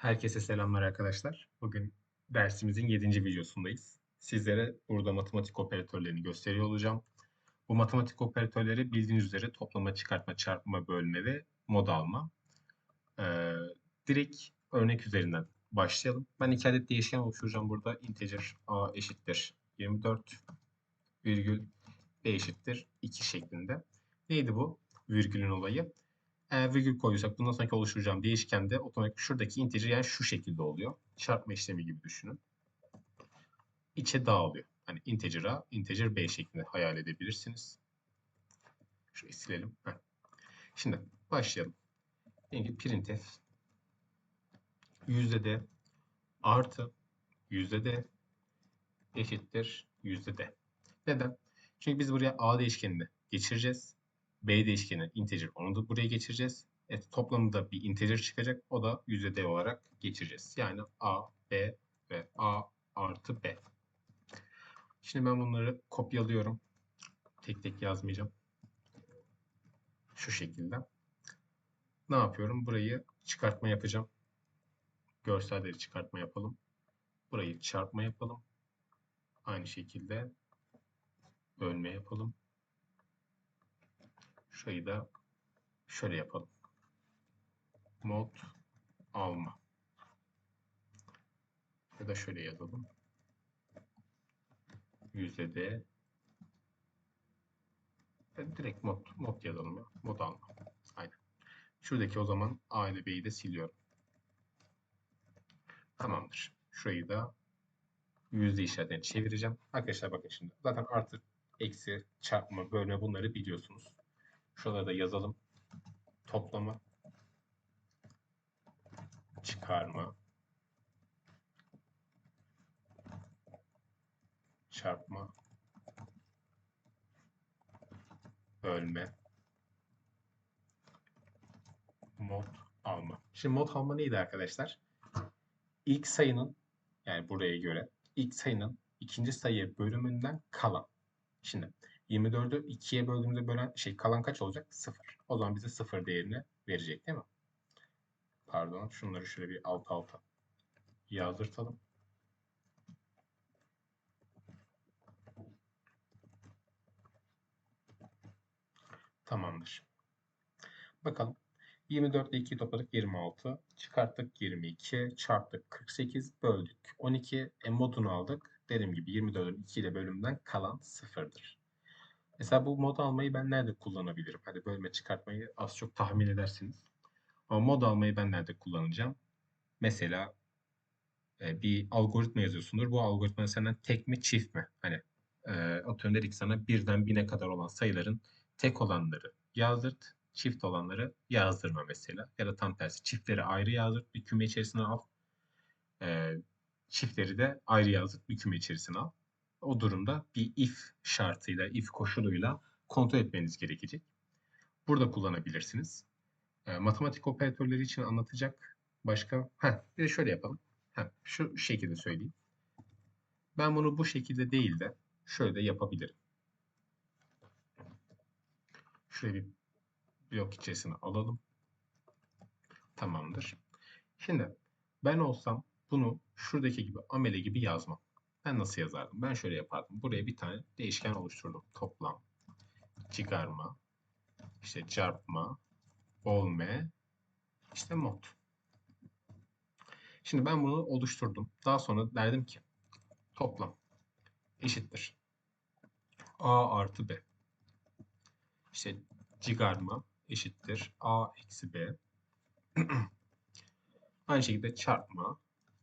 Herkese selamlar arkadaşlar. Bugün dersimizin 7. videosundayız. Sizlere burada matematik operatörlerini gösteriyor olacağım. Bu matematik operatörleri bildiğiniz üzere toplama, çıkartma, çarpma, bölme ve mod alma. Ee, direkt örnek üzerinden başlayalım. Ben iki adet değişken oluşturacağım burada. Integer a eşittir 24 virgül b eşittir 2 şeklinde. Neydi bu virgülün olayı? Eğer virgül koyuyorsak bundan sonraki oluşturacağım değişken de otomatik şuradaki integer yani şu şekilde oluyor. Çarpma işlemi gibi düşünün. İçe dağılıyor. Hani integer'a integer b şeklinde hayal edebilirsiniz. Şurayı silelim. Heh. Şimdi başlayalım. Diyelim ki printf yüzde d artı yüzde d eşittir yüzde d. Neden? Çünkü biz buraya a değişkenini geçireceğiz. B değişkeni integer onu da buraya geçireceğiz. Evet, toplamında bir integer çıkacak. O da %d olarak geçireceğiz. Yani a, b ve a artı b. Şimdi ben bunları kopyalıyorum. Tek tek yazmayacağım. Şu şekilde. Ne yapıyorum? Burayı çıkartma yapacağım. Görselleri çıkartma yapalım. Burayı çarpma yapalım. Aynı şekilde bölme yapalım. Şurayı da şöyle yapalım. Mod alma. Ya da şöyle yazalım. Yüzde de direkt mod, mod yazalım ya. Mod alma. Aynen. Şuradaki o zaman A ile B'yi de siliyorum. Tamamdır. Şurayı da yüzde işaretini çevireceğim. Arkadaşlar bakın şimdi. Zaten artı, eksi, çarpma, bölme bunları biliyorsunuz. Şurada da yazalım. Toplama. Çıkarma. Çarpma. Bölme. Mod alma. Şimdi mod alma neydi arkadaşlar? İlk sayının yani buraya göre ilk sayının ikinci sayı bölümünden kalan. Şimdi 24'ü 2'ye böldüğümüzde bölen şey kalan kaç olacak? 0. O zaman bize 0 değerini verecek değil mi? Pardon. Şunları şöyle bir alt alta yazdırtalım. Tamamdır. Bakalım. 24 ile 2'yi topladık 26. Çıkarttık 22. Çarptık 48. Böldük 12. E modunu aldık. Dediğim gibi 24'ün 2 ile bölümden kalan 0'dır. Mesela bu mod almayı ben nerede kullanabilirim? Hadi bölme çıkartmayı az çok tahmin edersiniz. Ama mod almayı ben nerede kullanacağım? Mesela e, bir algoritma yazıyorsundur. Bu algoritma senden tek mi çift mi? Hani e, atıyorum dedik sana birden bine kadar olan sayıların tek olanları yazdırt, çift olanları yazdırma mesela. Ya da tam tersi çiftleri ayrı yazdırt, bir küme içerisine al. E, çiftleri de ayrı yazdırt, bir küme içerisine al o durumda bir if şartıyla, if koşuluyla kontrol etmeniz gerekecek. Burada kullanabilirsiniz. E, matematik operatörleri için anlatacak başka... Heh, bir de şöyle yapalım. Heh, şu şekilde söyleyeyim. Ben bunu bu şekilde değil de şöyle de yapabilirim. Şöyle bir blok içerisine alalım. Tamamdır. Şimdi ben olsam bunu şuradaki gibi amele gibi yazmam. Ben nasıl yazardım? Ben şöyle yapardım. Buraya bir tane değişken oluşturdum. Toplam, çıkarma, işte çarpma, bölme, işte mod. Şimdi ben bunu oluşturdum. Daha sonra derdim ki toplam eşittir. A artı B. İşte çıkarma eşittir. A eksi B. Aynı şekilde çarpma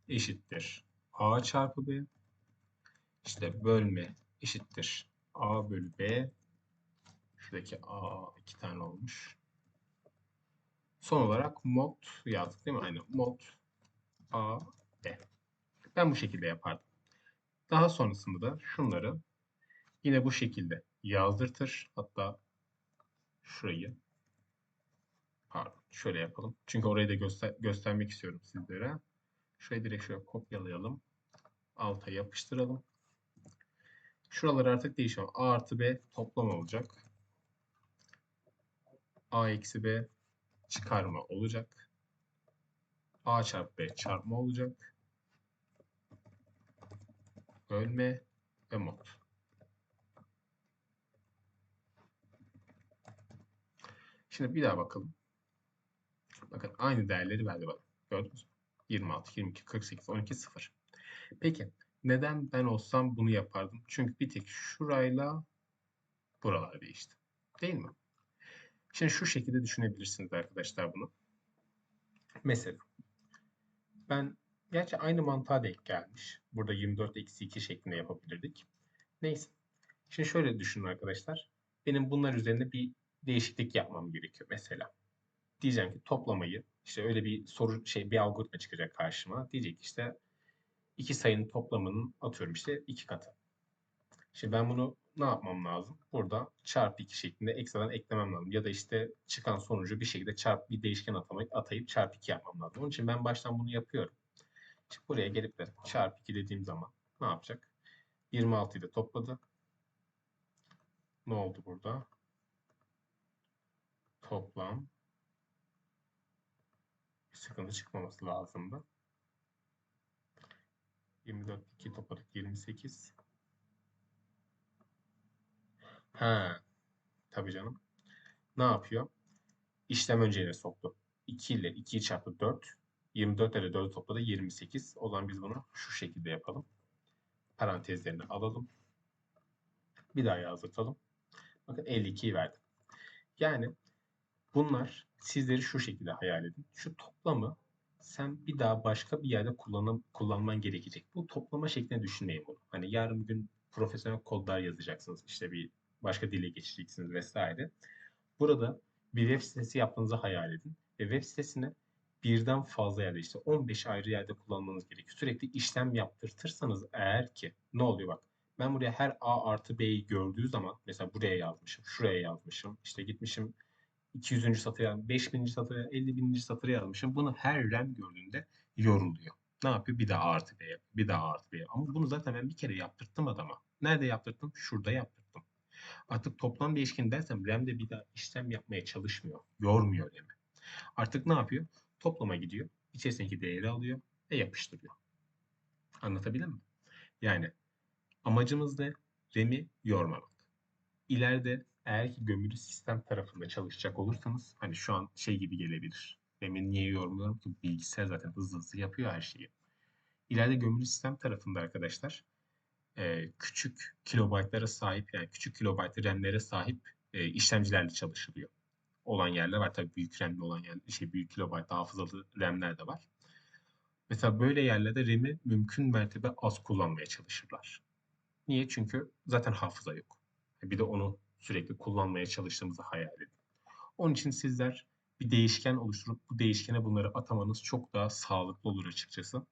eşittir. A çarpı B işte bölme eşittir. A bölü B. Şuradaki A iki tane olmuş. Son olarak mod yazdık değil mi? Aynen mod A B. Ben bu şekilde yapardım. Daha sonrasında da şunları yine bu şekilde yazdırtır. Hatta şurayı pardon şöyle yapalım. Çünkü orayı da göster göstermek istiyorum sizlere. Şurayı direkt şöyle kopyalayalım. Alta yapıştıralım. Şuralar artık değişiyor. A artı B toplam olacak. A eksi B çıkarma olacak. A çarpı B çarpma olacak. Bölme ve mod. Şimdi bir daha bakalım. Bakın aynı değerleri verdi bana. Gördünüz mü? 26, 22, 48, 12, 0. Peki neden ben olsam bunu yapardım? Çünkü bir tek şurayla buralar değişti. Değil mi? Şimdi şu şekilde düşünebilirsiniz arkadaşlar bunu. Mesela ben gerçi aynı mantığa denk gelmiş. Burada 24 eksi 2 şeklinde yapabilirdik. Neyse. Şimdi şöyle düşünün arkadaşlar. Benim bunlar üzerinde bir değişiklik yapmam gerekiyor mesela. Diyeceğim ki toplamayı işte öyle bir soru şey bir algoritma çıkacak karşıma. Diyecek işte iki sayının toplamının atıyorum işte iki katı. Şimdi ben bunu ne yapmam lazım? Burada çarpı 2 şeklinde ekstradan eklemem lazım. Ya da işte çıkan sonucu bir şekilde çarpı bir değişken atamayıp atayıp çarpı 2 yapmam lazım. Onun için ben baştan bunu yapıyorum. Şimdi buraya gelip de çarpı 2 dediğim zaman ne yapacak? 26'yı da topladı. Ne oldu burada? Toplam bir sıkıntı çıkmaması lazımdı. 24 2 topladık 28. Ha, tabii canım. Ne yapıyor? İşlem önceliğine soktu. 2 ile 2'yi çarptı 4. 24 ile 4'ü topladı 28. O zaman biz bunu şu şekilde yapalım. Parantezlerini alalım. Bir daha yazdırtalım. Bakın 52'yi verdim. Yani bunlar sizleri şu şekilde hayal edin. Şu toplamı sen bir daha başka bir yerde kullanım, kullanman gerekecek. Bu toplama şeklinde düşünmeyin bunu. Hani yarın gün profesyonel kodlar yazacaksınız. İşte bir başka dile geçeceksiniz vesaire. Burada bir web sitesi yaptığınızı hayal edin. Ve web sitesine birden fazla yerde işte 15 ayrı yerde kullanmanız gerekiyor. Sürekli işlem yaptırtırsanız eğer ki ne oluyor bak ben buraya her A artı B'yi gördüğü zaman mesela buraya yazmışım, şuraya yazmışım, işte gitmişim 200. satıra, 5000. satıra, 50.000. satıra yazmışım. Bunu her rem gördüğünde yoruluyor. Ne yapıyor? Bir daha artı B, bir daha artı B. Ama bunu zaten ben bir kere yaptırttım adama. Nerede yaptırttım? Şurada yaptırttım. Artık toplam değişken dersem RAM'de bir daha işlem yapmaya çalışmıyor. Yormuyor RAM'i. Artık ne yapıyor? Toplama gidiyor. İçerisindeki değeri alıyor ve yapıştırıyor. Anlatabildim mi? Yani amacımız ne? RAM'i yormamak. İleride eğer ki gömülü sistem tarafında çalışacak olursanız hani şu an şey gibi gelebilir. RAM'i niye yormuyorum ki? Bilgisayar zaten hızlı hızlı yapıyor her şeyi. İleride gömülü sistem tarafında arkadaşlar e, küçük kilobaytlara sahip yani küçük kilobayt RAM'lere sahip e, işlemcilerle çalışılıyor. Olan yerler var tabii büyük RAM'li olan yer, şey büyük kilobayt hafızalı RAM'ler de var. Mesela böyle yerlerde RAM'i mümkün mertebe az kullanmaya çalışırlar. Niye? Çünkü zaten hafıza yok. Bir de onu sürekli kullanmaya çalıştığımızı hayal edin. Onun için sizler bir değişken oluşturup bu değişkene bunları atamanız çok daha sağlıklı olur açıkçası.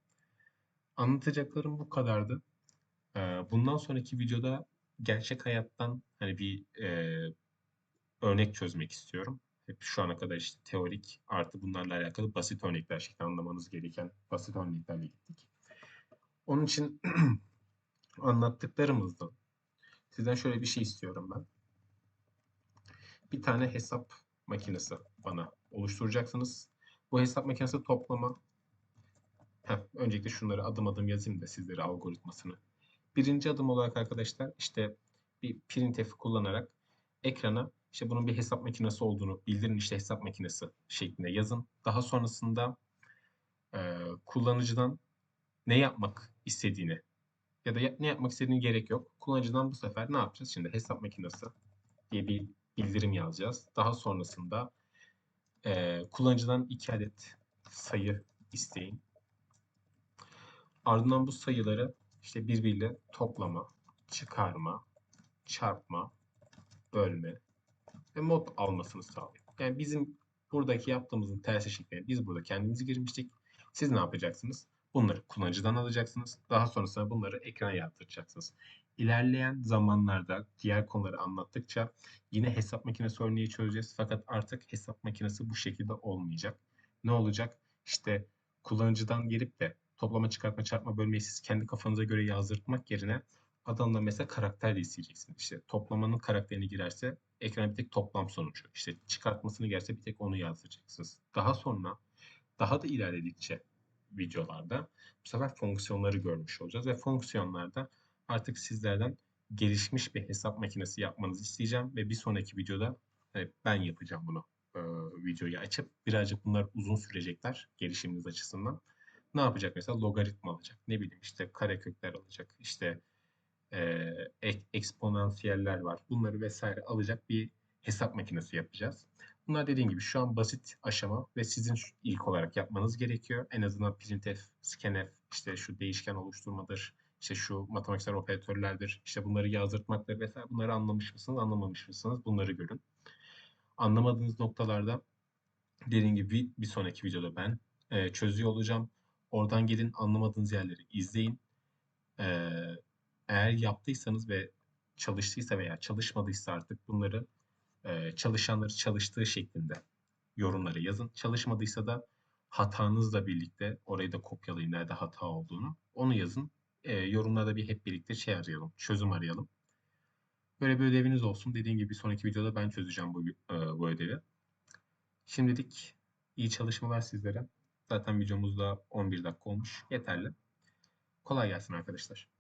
Anlatacaklarım bu kadardı. Bundan sonraki videoda gerçek hayattan hani bir e, örnek çözmek istiyorum. Hep şu ana kadar işte teorik artı bunlarla alakalı basit örnekler şeklinde anlamanız gereken basit örneklerle gittik. Onun için anlattıklarımızdan sizden şöyle bir şey istiyorum ben. Bir tane hesap makinesi bana oluşturacaksınız. Bu hesap makinesi toplama Heh, öncelikle şunları adım adım yazayım da sizlere algoritmasını Birinci adım olarak arkadaşlar işte bir printf kullanarak ekrana işte bunun bir hesap makinesi olduğunu bildirin işte hesap makinesi şeklinde yazın. Daha sonrasında e, kullanıcıdan ne yapmak istediğini ya da ne yapmak istediğini gerek yok. Kullanıcıdan bu sefer ne yapacağız? Şimdi hesap makinesi diye bir bildirim yazacağız. Daha sonrasında e, kullanıcıdan iki adet sayı isteyin. Ardından bu sayıları işte birbiriyle toplama, çıkarma, çarpma, bölme ve mod almasını sağlıyor. Yani bizim buradaki yaptığımızın tersi şeklinde biz burada kendimizi girmiştik. Siz ne yapacaksınız? Bunları kullanıcıdan alacaksınız. Daha sonrasında bunları ekrana yazdıracaksınız. İlerleyen zamanlarda diğer konuları anlattıkça yine hesap makinesi örneği çözeceğiz. Fakat artık hesap makinesi bu şekilde olmayacak. Ne olacak? İşte kullanıcıdan gelip de toplama, çıkartma, çarpma bölmeyi siz kendi kafanıza göre yazdırtmak yerine adamda mesela karakter de isteyeceksiniz. İşte toplamanın karakterini girerse ekrana bir tek toplam sonucu. İşte çıkartmasını girerse bir tek onu yazdıracaksınız. Daha sonra daha da ilerledikçe videolarda bu sefer fonksiyonları görmüş olacağız ve fonksiyonlarda artık sizlerden gelişmiş bir hesap makinesi yapmanızı isteyeceğim ve bir sonraki videoda e, ben yapacağım bunu e, videoyu açıp birazcık bunlar uzun sürecekler gelişiminiz açısından. Ne yapacak mesela logaritma alacak ne bileyim işte karekökler alacak işte e, ek- eksponansiyeller var bunları vesaire alacak bir hesap makinesi yapacağız. Bunlar dediğim gibi şu an basit aşama ve sizin ilk olarak yapmanız gerekiyor. En azından printf, scanf, işte şu değişken oluşturmadır, işte şu matematiksel operatörlerdir, işte bunları yazdırtmaktır vesaire. Bunları anlamış mısınız, anlamamış mısınız? Bunları görün. Anlamadığınız noktalarda dediğim gibi bir sonraki videoda ben e, çözüyor olacağım. Oradan gelin anlamadığınız yerleri izleyin. E, eğer yaptıysanız ve çalıştıysa veya çalışmadıysa artık bunları e, çalışanları çalıştığı şeklinde yorumlara yazın. Çalışmadıysa da hatanızla birlikte orayı da kopyalayın nerede hata olduğunu. Onu yazın. E, yorumlarda bir hep birlikte şey arayalım, çözüm arayalım. Böyle bir ödeviniz olsun. Dediğim gibi bir sonraki videoda ben çözeceğim bu, e, bu ödevi. Şimdilik iyi çalışmalar sizlere. Zaten videomuz da 11 dakika olmuş. Yeterli. Kolay gelsin arkadaşlar.